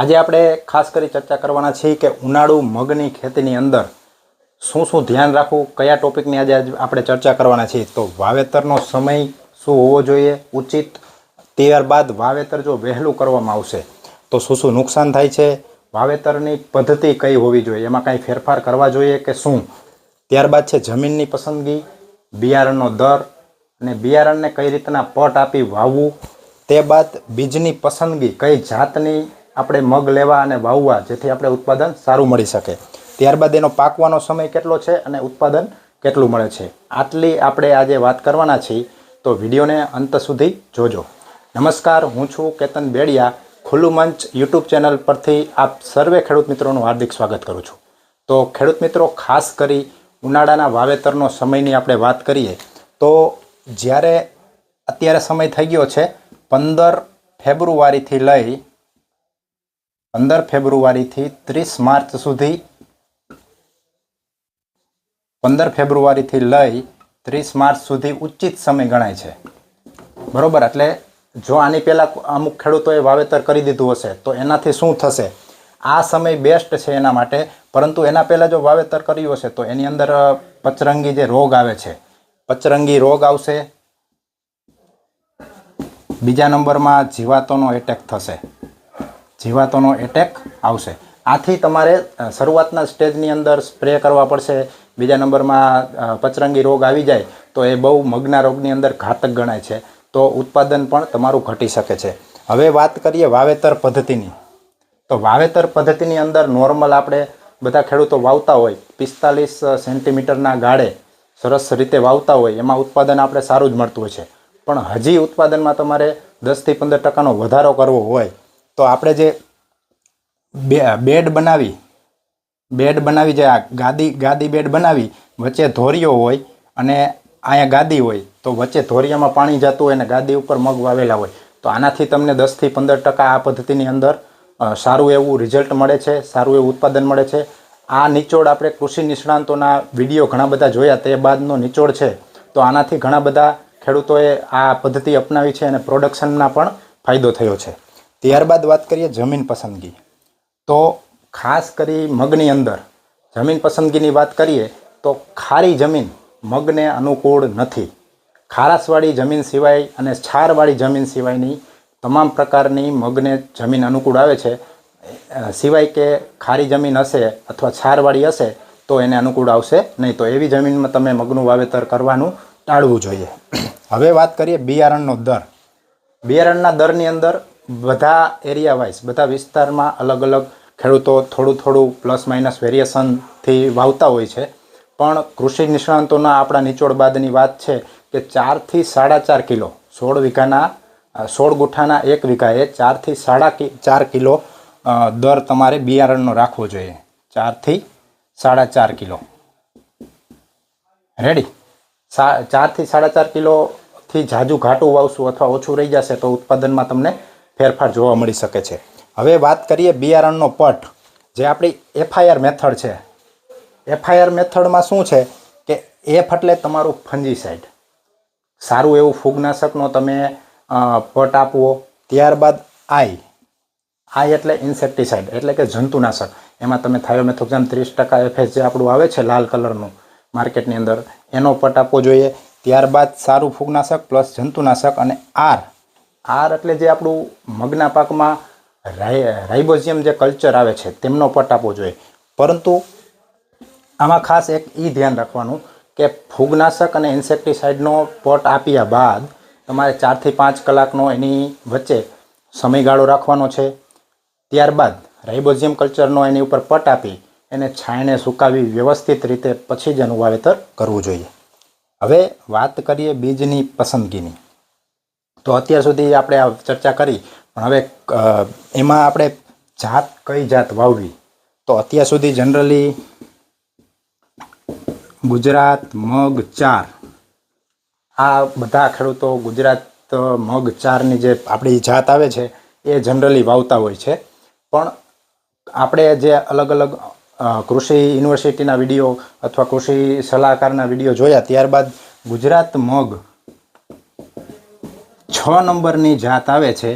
આજે આપણે ખાસ કરી ચર્ચા કરવાના છીએ કે ઉનાળુ મગની ખેતીની અંદર શું શું ધ્યાન રાખવું, કયા ટોપિકની આજે આપણે ચર્ચા કરવાના છીએ. તો વાવેતરનો સમય શું હોવો જોઈએ, ઉચિત. ત્યારબાદ વાવેતર જો વહેલું કરવામાં આવશે, તો શું શું નુકસાન થાય છે, વાવેતરની પદ્ધતિ કઈ હોવી જોઈએ, એમાં કાંઈ ફેરફાર કરવા જોઈએ કે શું? ત્યારબાદ છે જમીનની પસંદગી, બિયારણનો દર અને બિયારણને કઈ રીતના પટ આપી વાવવું, તે બાદ બીજની પસંદગી કઈ જાતની આપણે મગ લેવા અને વાવવા, જેથી આપણે ઉત્પાદન સારું મળી શકે. ત્યારબાદ એનો પાકવાનો સમય કેટલો છે અને ઉત્પાદન કેટલું મળે છે? આટલી આપણે આજે વાત કરવાના છીએ, તો વિડીયોને અંત સુધી જોજો. નમસ્કાર, હું છું કેતન બેડિયા, ખુલ્લું મંચ યુટ્યુબ ચેનલ પરથી આપ સર્વે ખેડૂત મિત્રોનું હાર્દિક સ્વાગત કરું છું. તો ખેડૂત મિત્રો, ખાસ કરી ઉનાળાના વાવેતરનો સમયની આપણે વાત કરીએ, તો જ્યારે અત્યારે સમય થઈ ગયો છે પંદર ફેબ્રુઆરીથી લઈ પંદર ફેબ્રુઆરીથી ત્રીસ માર્ચ સુધી. પંદર ફેબ્રુઆરીથી લઈ ત્રીસ માર્ચ સુધી ઉચિત સમય ગણાય છે. બરોબર, એટલે જો આની પહેલાં અમુક ખેડૂતોએ વાવેતર કરી દીધું હશે, તો એનાથી શું થશે? આ સમય બેસ્ટ છે એના માટે, પરંતુ એના પહેલાં જો વાવેતર કર્યું હશે, તો એની અંદર પચરંગી જે રોગ આવે છે, પચરંગી રોગ આવશે. બીજા નંબરમાં જીવાતોનો એટેક થશે. જીવાતોનો એટેક આવશે. આથી તમારે શરૂઆતના સ્ટેજની અંદર સ્પ્રે કરવા પડશે. બીજા નંબરમાં પચરંગી રોગ આવી જાય, તો એ બહુ મગના રોગની અંદર ઘાતક ગણાય છે. તો ઉત્પાદન પણ તમારું ઘટી શકે છે. હવે વાત કરીએ વાવેતર પદ્ધતિની. તો વાવેતર પદ્ધતિની અંદર નોર્મલ આપણે બધા ખેડૂતો વાવતા હોય, પિસ્તાલીસ સેન્ટીમીટરના ગાળે સરસ રીતે વાવતા હોય, એમાં ઉત્પાદન આપણે સારું જ મળતું હોય છે. પણ હજી ઉત્પાદનમાં તમારે દસથી પંદર ટકાનો વધારો કરવો હોય તો આપણે જે બેડ બનાવી બેડ બનાવી જે આ ગાદી ગાદી બેડ બનાવી, વચ્ચે ધોરીઓ હોય અને અહીંયા ગાદી હોય, તો વચ્ચે ધોરિયામાં પાણી જતું હોય અને ગાદી ઉપર મગ વાવેલા હોય. તો આનાથી તમને દસથી પંદર ટકા આ પદ્ધતિની અંદર સારું એવું રિઝલ્ટ મળે છે, સારું એવું ઉત્પાદન મળે છે. આ નિચોડ આપણે કૃષિ નિષ્ણાંતોના વીડિયો ઘણા બધા જોયા, તે બાદનો નિચોડ છે. તો આનાથી ઘણા બધા ખેડૂતોએ આ પદ્ધતિ અપનાવી છે અને પ્રોડક્શનના પણ ફાયદો થયો છે. ત્યારબાદ વાત કરીએ જમીન પસંદગી. તો ખાસ કરી મગની અંદર જમીન પસંદગીની વાત કરીએ, તો ખારી જમીન મગને અનુકૂળ નથી. ખારાશવાળી જમીન સિવાય અને છારવાળી જમીન સિવાયની તમામ પ્રકારની મગને જમીન અનુકૂળ આવે છે. સિવાય કે ખારી જમીન હશે અથવા છારવાળી હશે, તો એને અનુકૂળ આવશે નહીં. તો એવી જમીનમાં તમે મગનું વાવેતર કરવાનું ટાળવું જોઈએ. હવે વાત કરીએ બિયારણનો દર. બિયારણના દરની અંદર બધા એરિયા વાઇઝ બધા વિસ્તારમાં અલગ અલગ ખેડૂતો થોડું થોડું પ્લસ માઇનસ વેરિએશનથી વાવતા હોય છે. પણ કૃષિ નિષ્ણાંતોના આપણા નિચોડ બાદની વાત છે કે ચારથી સાડા ચાર કિલો, સોળ વીઘાના સોળ ગુઠાના એક વીઘાએ ચારથી સાડા ચાર કિલો દર તમારે બિયારણનો રાખવો જોઈએ. ચારથી સાડા ચાર કિલો. રેડી સા ચારથી સાડા ચાર કિલોથી જાજુ ઘાટું વાવશું અથવા ઓછું રહી જશે તો ઉત્પાદનમાં તમને ફેરફાર જોવા મળી શકે છે. હવે વાત કરીએ બિયારણનો પટ, જે આપણી એફઆઈઆર મેથડ છે. એફઆઈઆર મેથડમાં શું છે કે એફ એટલે તમારું ફંજીસાઇડ સારું એવું ફૂગનાશકનો તમે પટ આપવો, ત્યારબાદ આઈ. આઈ એટલે ઇન્સેક્ટિસાઇડ એટલે કે જંતુનાશક. એમાં તમે થાયોમેથોક્ઝામ ત્રીસ ટકા એફએસ જે આપણું આવે છે લાલ કલરનું માર્કેટની અંદર, એનો પટ આપવો જોઈએ. ત્યારબાદ સારું ફૂગનાશક પ્લસ જંતુનાશક અને આર. આર એટલે જે આપણું મગના પાકમાં રાઇબોઝિયમ જે કલ્ચર આવે છે, તેમનો પટ આપવો જોઈએ. પરંતુ આમાં ખાસ એક એ ધ્યાન રાખવાનું કે ફૂગનાશક અને ઇન્સેક્ટિસાઇડનો પટ આપ્યા બાદ તમારે ચારથી પાંચ કલાકનો એની વચ્ચે સમયગાળો રાખવાનો છે. ત્યારબાદ રાઇબોઝિયમ કલ્ચરનો એની ઉપર પટ આપી એને છાંયને સુકાવી વ્યવસ્થિત રીતે પછી જ એનું વાવેતર કરવું જોઈએ. હવે વાત કરીએ બીજની પસંદગીની. તો અત્યાર સુધી આપણે આ ચર્ચા કરી, પણ હવે એમાં આપણે જાત કઈ જાત વાવવી? તો અત્યાર સુધી જનરલી ગુજરાત, મગ, ચાર. આ બધા ખેડૂતો ગુજરાત, મગ, ચારની જે આપણી જાત આવે છે, એ જનરલી વાવતા હોય છે. પણ આપણે જે અલગ અલગ કૃષિ યુનિવર્સિટીના વીડિયો અથવા કૃષિ સલાહકારના વીડિયો જોયા, ત્યારબાદ ગુજરાત, મગ છ નંબરની જાત આવે છે,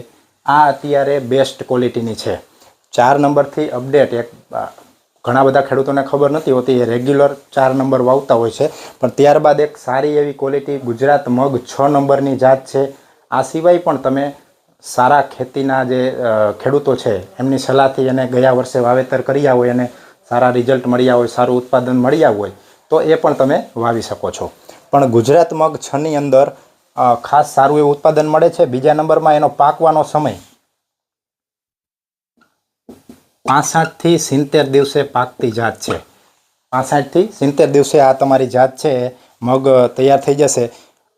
આ અત્યારે બેસ્ટ ક્વોલિટીની છે. ચાર નંબરથી અપડેટ એક ઘણા બધા ખેડૂતોને ખબર નથી હોતી, એ રેગ્યુલર ચાર નંબર વાવતા હોય છે, પણ ત્યારબાદ એક સારી એવી ક્વોલિટી ગુજરાત મગ છ નંબરની જાત છે. આ સિવાય પણ તમે સારા ખેતીના જે ખેડૂતો છે, એમની સલાહથી અને ગયા વર્ષે વાવેતર કર્યા હોય અને સારા રિઝલ્ટ મળ્યા હોય, સારું ઉત્પાદન મળ્યા હોય, તો એ પણ તમે વાવી શકો છો. પણ ગુજરાત મગ છની અંદર ખાસ સારું એવું ઉત્પાદન મળે છે. બીજા નંબરમાં એનો પાકવાનો સમય. પાસઠથી સિત્તેર દિવસે પાકતી જાત છે. પાસઠથી સિત્તેર દિવસે આ તમારી જાત છે. મગ તૈયાર થઈ જશે.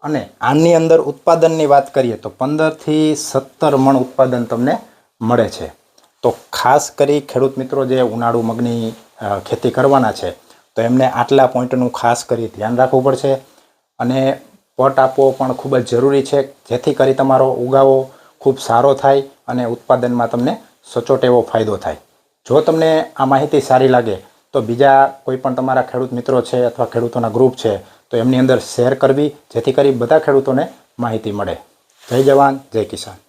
અને આની અંદર ઉત્પાદનની વાત કરીએ તો પંદરથી સત્તર મણ ઉત્પાદન તમને મળે છે. તો ખાસ કરી ખેડૂત મિત્રો જે ઉનાળુ મગની ખેતી કરવાના છે, તો એમને આટલા પોઈન્ટનું ખાસ કરી ધ્યાન રાખવું પડશે. અને પટ આપવો પણ ખૂબ જ જરૂરી છે. જેથી કરી તમારો ઉગાવો ખૂબ સારો થાય અને ઉત્પાદનમાં તમને સચોટ એવો ફાયદો થાય. જો તમને આ માહિતી સારી લાગે, તો બીજા કોઈ પણ તમારા ખેડૂત મિત્રો છે અથવા ખેડૂતોના ગ્રુપ છે, તો એમની અંદર શેર કરવી, જેથી કરી બધા ખેડૂતોને માહિતી મળે. જય જવાન, જય કિસાન.